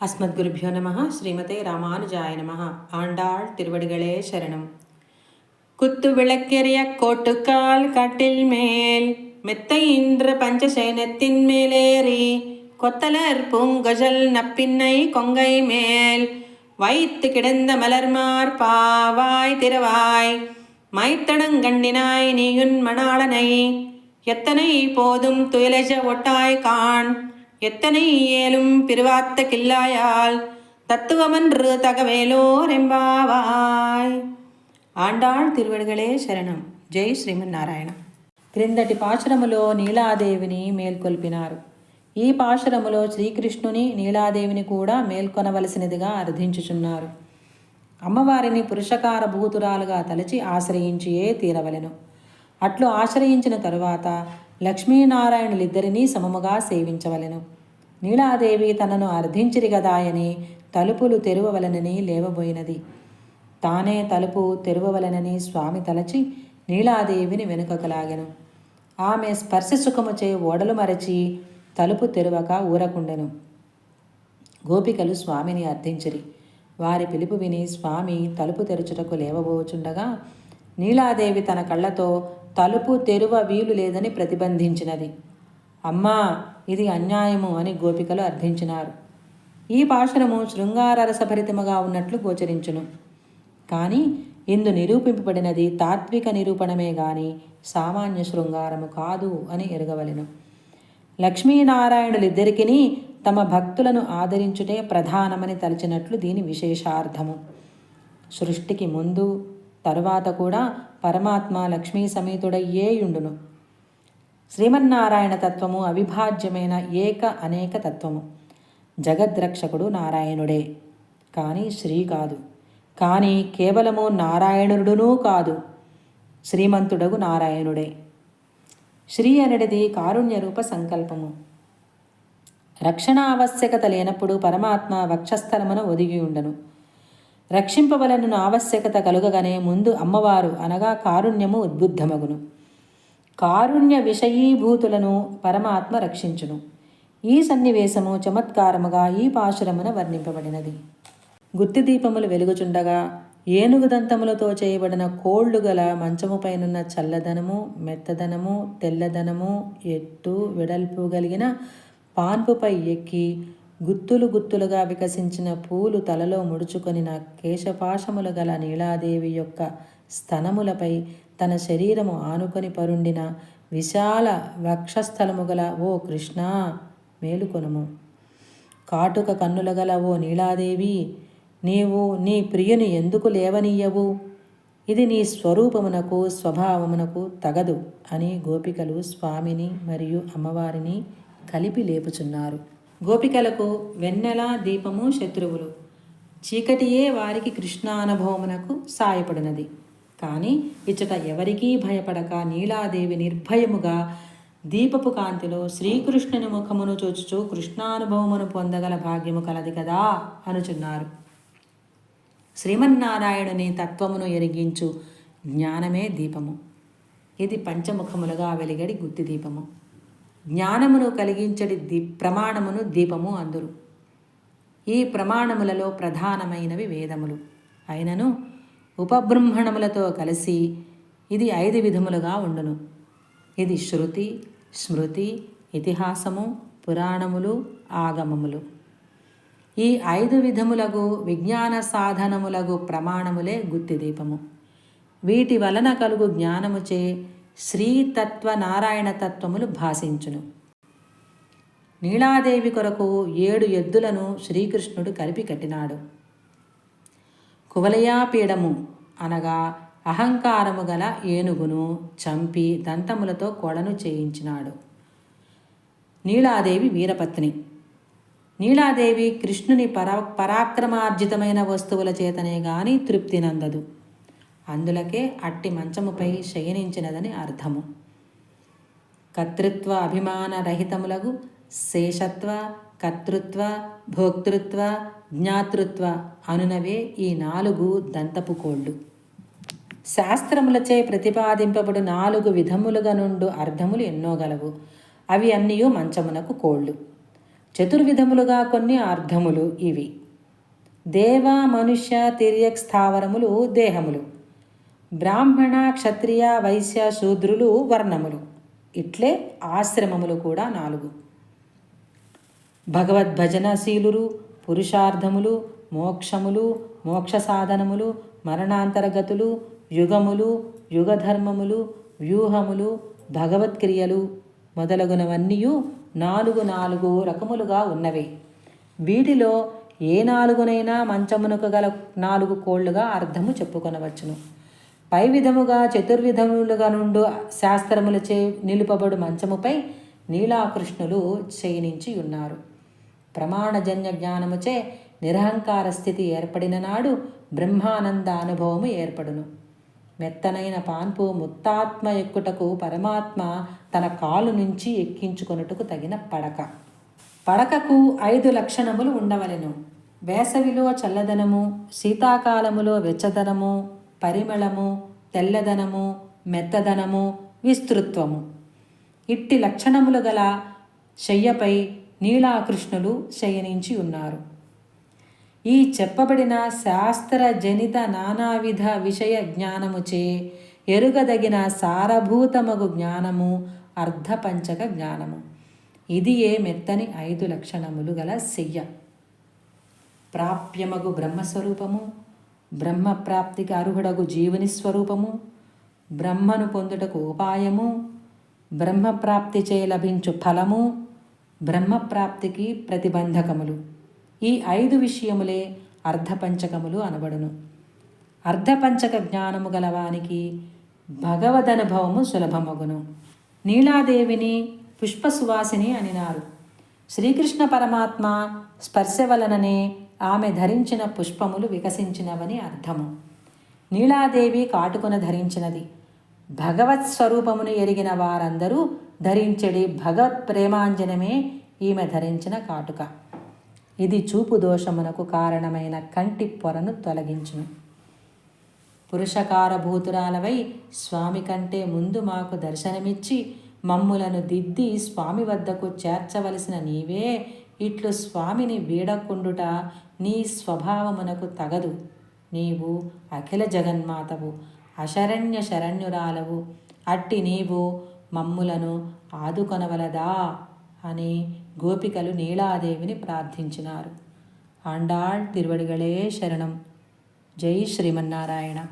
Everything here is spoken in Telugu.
அஸ்மத்குருபியோ நம ஸ்ரீமதே ராமானுஜாய நம. ஆண்டாள் திருவடிகளே சரணம். குத்து விளக்கெறிய கோட்டுக்கால் காட்டில் மேல் மெத்தையின்ற பஞ்சசேனத்தின் மேலேறி கொத்தலர் பூங்கொஜல் நப்பின்னை கொங்கை மேல் வைத்து கிடந்த மலர்மார் பாவாய் திருவாய் மைத்தடங்கண்ணினாய் நீயுன் மணாளனை எத்தனை போதும் துயலஜ ஒட்டாய் கான் எத்தனை ஏலும் பிரிவாத்த கில்லாயால் தத்துவமன்று தகவேலோர் ఎంబావాయ్ ఆండాళ్ తిరువడిగలే శరణం జై శ్రీమన్నారాయణ క్రిందటి పాశురములో నీలాదేవిని మేల్కొల్పినారు ఈ పాశురములో శ్రీకృష్ణుని నీలాదేవిని కూడా మేల్కొనవలసినదిగా అర్థించుచున్నారు అమ్మవారిని పురుషకార భూతురాలుగా తలచి ఆశ్రయించియే తీరవలెను అట్లు ఆశ్రయించిన తరువాత లక్ష్మీనారాయణులిద్దరినీ సమముగా సేవించవలెను నీలాదేవి తనను అర్థించిరి గదాయని తలుపులు తెరువవలనని లేవబోయినది. తానే తలుపు తెరువవలనని స్వామి తలచి నీలాదేవిని వెనుకకలాగెను ఆమె స్పర్శ సుఖముచే ఓడలు మరచి తలుపు తెరువక ఊరకుండెను. గోపికలు స్వామిని అర్థించిరి. వారి పిలుపు విని స్వామి తలుపు తెరుచుటకు లేవబోచుండగా నీలాదేవి తన కళ్ళతో తలుపు తెరువ వీలు లేదని ప్రతిబంధించినది. అమ్మా ఇది అన్యాయము అని గోపికలు అర్థించినారు. ఈ పాశనము శృంగారరసభరితముగా ఉన్నట్లు గోచరించును. కానీ ఇందు నిరూపింపబడినది తాత్విక నిరూపణమే గాని సామాన్య శృంగారము కాదు అని ఎరగవలెను. లక్ష్మీనారాయణులిద్దరికీ తమ భక్తులను ఆదరించుటే ప్రధానమని తలచినట్లు దీని విశేషార్థము. సృష్టికి ముందు తరువాత కూడా పరమాత్మ లక్ష్మీ సమేతుడయ్యేయుండును శ్రీమన్నారాయణ తత్వము అవిభాజ్యమైన ఏక అనేక తత్వము. జగద్రక్షకుడు నారాయణుడే. కానీ శ్రీ కాదు. కానీ కేవలము నారాయణుడునూ కాదు. శ్రీమంతుడగు నారాయణుడే. శ్రీ అనడిది కారుణ్య రూప సంకల్పము. రక్షణ ఆవశ్యకత లేనప్పుడు పరమాత్మ వక్షస్థలమున ఒదిగి ఉండను. రక్షింపవలను ఆవశ్యకత కలుగగానే ముందు అమ్మవారు అనగా కారుణ్యము ఉద్బుద్ధమగును. కారుణ్య విషయీభూతులను పరమాత్మ రక్షించును. ఈ సన్నివేశము చమత్కారముగా ఈ పాశురమున వర్ణింపబడినది. గుత్తి దీపములు వెలుగుచుండగా ఏనుగు దంతములతో చేయబడిన కోళ్ళు గల మంచముపైనున్న చల్లదనము మెత్తదనము తెల్లదనము ఎత్తు వెడల్పు కలిగిన పాన్పుపై ఎక్కి గుత్తులు గుత్తులుగా వికసించిన పూలు తలలో ముడుచుకొనిన కేశపాశములు గల నీలాదేవి యొక్క స్తనములపై తన శరీరము ఆనుకొని పరుండిన విశాల వక్షస్థలము గల ఓ కృష్ణ మేలుకొనుము. కాటుక కన్నుల గల ఓ నీలాదేవి నీవు నీ ప్రియుని ఎందుకు లేవనీయవు? ఇది నీ స్వరూపమునకు స్వభావమునకు తగదు అని గోపికలు స్వామిని మరియు అమ్మవారిని కలిపి లేపుచున్నారు. గోపికలకు వెన్నెల దీపము శత్రువులు. చీకటియే వారికి కృష్ణానుభవమునకు సాయపడినది. కానీ ఇచ్చట ఎవరికీ భయపడక నీలాదేవి నిర్భయముగా దీపపు కాంతిలో శ్రీకృష్ణుని ముఖమును చూచుచు కృష్ణానుభవమును పొందగల భాగ్యము కలది కదా అనుచున్నారు. శ్రీమన్నారాయణుని తత్వమును ఎరిగించు జ్ఞానమే దీపము. ఇది పంచముఖములుగా వెలిగడి గుత్తి దీపము. జ్ఞానమును కలిగించడి దీ ప్రమాణమును దీపము అందురు. ఈ ప్రమాణములలో ప్రధానమైనవి వేదములు. అయినను ఉపబ్రహ్మణములతో కలిసి ఇది ఐదు విధములుగా ఉండును. ఇది శృతి స్మృతి ఇతిహాసము పురాణములు ఆగమములు. ఈ ఐదు విధములగు విజ్ఞాన సాధనములగు ప్రమాణములే గుత్తి దీపము. వీటి వలన కలుగు జ్ఞానముచే శ్రీతత్వ నారాయణ తత్వములు భాషించును. నీలాదేవి కొరకు ఏడు ఎద్దులను శ్రీకృష్ణుడు కలిపి కట్టినాడు. కువలయాపీడము అనగా అహంకారము గల ఏనుగును చంపి దంతములతో కొడను చేయించినాడు. నీలాదేవి వీరపత్ని. నీలాదేవి కృష్ణుని పరా పరాక్రమార్జితమైన వస్తువుల చేతనే గాని తృప్తి నందదు. అందులకే అట్టి మంచముపై శయనించినదని అర్థము. కర్తృత్వ అభిమాన రహితములగు శేషత్వ కర్తృత్వ భోక్తృత్వ జ్ఞాతృత్వ అనునవే ఈ నాలుగు దంతపు కోళ్ళు. శాస్త్రములచే ప్రతిపాదింపబడు నాలుగు విధములుగా నుండు అర్థములు ఎన్నో గలవు. అవి అన్నీయు మంచమునకు కోళ్ళు. చతుర్విధములుగా కొన్ని అర్థములు ఇవి. దేవ మనుష్య తిర్యక్ స్థావరములు దేహములు. బ్రాహ్మణ క్షత్రియ వైశ్య శూద్రులు వర్ణములు. ఇట్లే ఆశ్రమములు కూడా నాలుగు. భగవద్భజనశీలురు పురుషార్థములు మోక్షములు మోక్ష సాధనములు మరణాంతరగతులు యుగములు యుగధర్మములు వ్యూహములు భగవత్క్రియలు మొదలగునవన్నీయు నాలుగు నాలుగు రకములుగా ఉన్నవి. వీటిలో ఏ నాలుగునైనా మంచమునకు గల నాలుగు కోళ్ళుగా అర్థము చెప్పుకొనవచ్చును. పై విధముగా చతుర్విధములుగా నుండు శాస్త్రములచే నిలుపబడు మంచముపై నీలాకృష్ణులు చేయనించి ఉన్నారు ప్రమాణజన్య జ్ఞానముచే నిరహంకార స్థితి ఏర్పడిన నాడు బ్రహ్మానంద అనుభవము ఏర్పడును. మెత్తనైన పాన్పు ముత్తాత్మ ఎక్కుటకు పరమాత్మ తన కాలు నుంచి ఎక్కించుకొనుటకు తగిన పడక. పడకకు ఐదు లక్షణములు ఉండవలెను. వేసవిలో చల్లదనము శీతాకాలములో వెచ్చదనము పరిమళము తెల్లదనము మెత్తదనము విస్తృత్వము. ఇట్టి లక్షణములు గల శయ్యపై నీలాకృష్ణులు శయనించి ఉన్నారు. ఈ చెప్పబడిన శాస్త్ర జనిత నానావిధ విషయ జ్ఞానముచే ఎరుగదగిన సారభూతమగు జ్ఞానము అర్ధపంచక జ్ఞానము. ఇది ఏ మెత్తని ఐదు లక్షణములు గల శయ్య. ప్రాప్యమగు బ్రహ్మస్వరూపము బ్రహ్మప్రాప్తికి అర్హుడగు జీవుని స్వరూపము బ్రహ్మను పొందుటకు ఉపాయము బ్రహ్మప్రాప్తి చే లభించు ఫలము బ్రహ్మప్రాప్తికి ప్రతిబంధకములు. ఈ ఐదు విషయములే అర్ధపంచకములు అనబడును. అర్ధపంచక జ్ఞానము గలవానికి భగవదనుభవము సులభమగును. నీలాదేవిని పుష్పసువాసిని అనినారు. శ్రీకృష్ణ పరమాత్మ స్పర్శ వలననే ఆమె ధరించిన పుష్పములు వికసించినవని అర్థము. నీలాదేవి కాటుకున ధరించినది. భగవత్ స్వరూపమును ఎరిగిన వారందరూ ధరించడి భగవత్ ప్రేమాంజనమే ఈమె ధరించిన కాటుక. ఇది చూపు దోషమునకు కారణమైన కంటి పొరను తొలగించును. పురుషకార భూతురాలవై స్వామి కంటే ముందు మాకు దర్శనమిచ్చి మమ్ములను దిద్ది స్వామి వద్దకు చేర్చవలసిన నీవే ఇట్లు స్వామిని వీడకుండుట నీ స్వభావమునకు తగదు. నీవు అఖిల జగన్మాతవు అశరణ్య శరణ్యురాలవు అట్టి నీవు మమ్ములను ఆదుకొనవలదా? అని గోపికలు నీలాదేవిని ప్రార్థించినారు. ఆండాళ్ తిరువడిగళే శరణం. జై శ్రీమన్నారాయణ.